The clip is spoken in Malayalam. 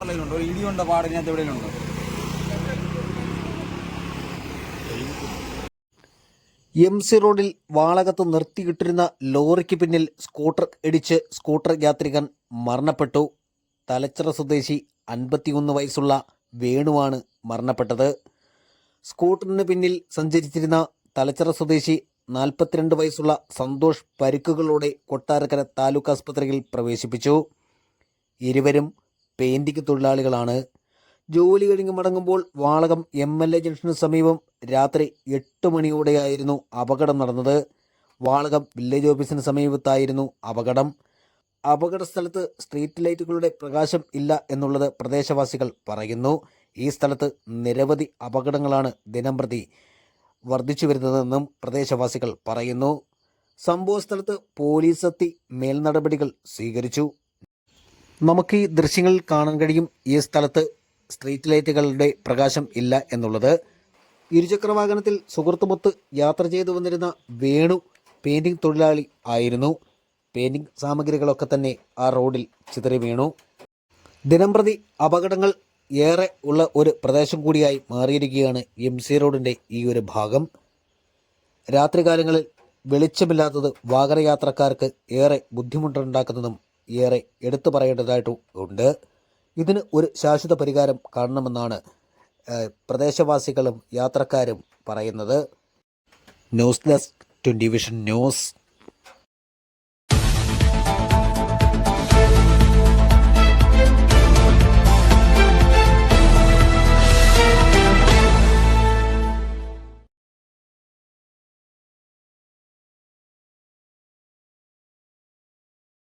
ഉണ്ടോ ഇടി കൊണ്ട എവിടെയെങ്കിലും ഉണ്ടോ എം സി റോഡിൽ വാളകത്ത് നിർത്തിയിട്ടിരുന്ന ലോറിക്ക് പിന്നിൽ സ്കൂട്ടർ ഇടിച്ച് സ്കൂട്ടർ യാത്രികൻ മരണപ്പെട്ടു. തലച്ചിറ സ്വദേശി അൻപത്തിയൊന്ന് വയസ്സുള്ള വേണുവാണ് മരണപ്പെട്ടത്. സ്കൂട്ടറിന് പിന്നിൽ സഞ്ചരിച്ചിരുന്ന തലച്ചിറ സ്വദേശി നാൽപ്പത്തിരണ്ട് വയസ്സുള്ള സന്തോഷ് പരിക്കുകളോടെ കൊട്ടാരക്കര താലൂക്ക് ആസ്പത്രിയിൽ പ്രവേശിപ്പിച്ചു. ഇരുവരും പെയിന്റിംഗ് തൊഴിലാളികളാണ്. ജോലി കഴിഞ്ഞ് മടങ്ങുമ്പോൾ വാളകം എം എൽ എ ജംഗ്ഷന് സമീപം രാത്രി എട്ട് മണിയോടെയായിരുന്നു അപകടം നടന്നത്. വാളകം വില്ലേജ് ഓഫീസിന് സമീപത്തായിരുന്നു അപകടം. അപകട സ്ഥലത്ത് സ്ട്രീറ്റ് ലൈറ്റുകളുടെ പ്രകാശം ഇല്ല എന്നുള്ളത് പ്രദേശവാസികൾ പറയുന്നു. ഈ സ്ഥലത്ത് നിരവധി അപകടങ്ങളാണ് ദിനംപ്രതി വർദ്ധിച്ചു വരുന്നതെന്നും പ്രദേശവാസികൾ പറയുന്നു. സംഭവ സ്ഥലത്ത് പോലീസ് എത്തി മേൽനടപടികൾ സ്വീകരിച്ചു. നമുക്ക് ഈ ദൃശ്യങ്ങളിൽ കാണാൻ കഴിയും. ഈ സ്ഥലത്ത് സ്ട്രീറ്റ് ലൈറ്റുകളുടെ പ്രകാശം ഇല്ല എന്നുള്ളത്. ഇരുചക്ര വാഹനത്തിൽ സുഹൃത്തുമൊത്ത് യാത്ര ചെയ്തു വന്നിരുന്ന വേണു പെയിന്റിംഗ് തൊഴിലാളി ആയിരുന്നു. പെയിന്റിംഗ് സാമഗ്രികളൊക്കെ തന്നെ ആ റോഡിൽ ചിതറി വീണു. ദിനംപ്രതി അപകടങ്ങൾ ഏറെ ഉള്ള ഒരു പ്രദേശം കൂടിയായി മാറിയിരിക്കുകയാണ് എം സി റോഡിന്റെ ഈ ഒരു ഭാഗം. രാത്രികാലങ്ങളിൽ വെളിച്ചമില്ലാത്തത് വാഹനയാത്രക്കാർക്ക് ഏറെ ബുദ്ധിമുട്ടുണ്ടാക്കുന്നതും ഏറെ എടുത്തു പറയേണ്ടതായിട്ട് ഉണ്ട്. ഇതിന് ഒരു ശാശ്വത പരിഹാരം കാണണമെന്നാണ് പ്രദേശവാസികളും യാത്രക്കാരും പറയുന്നത്. News desk twenty vision news.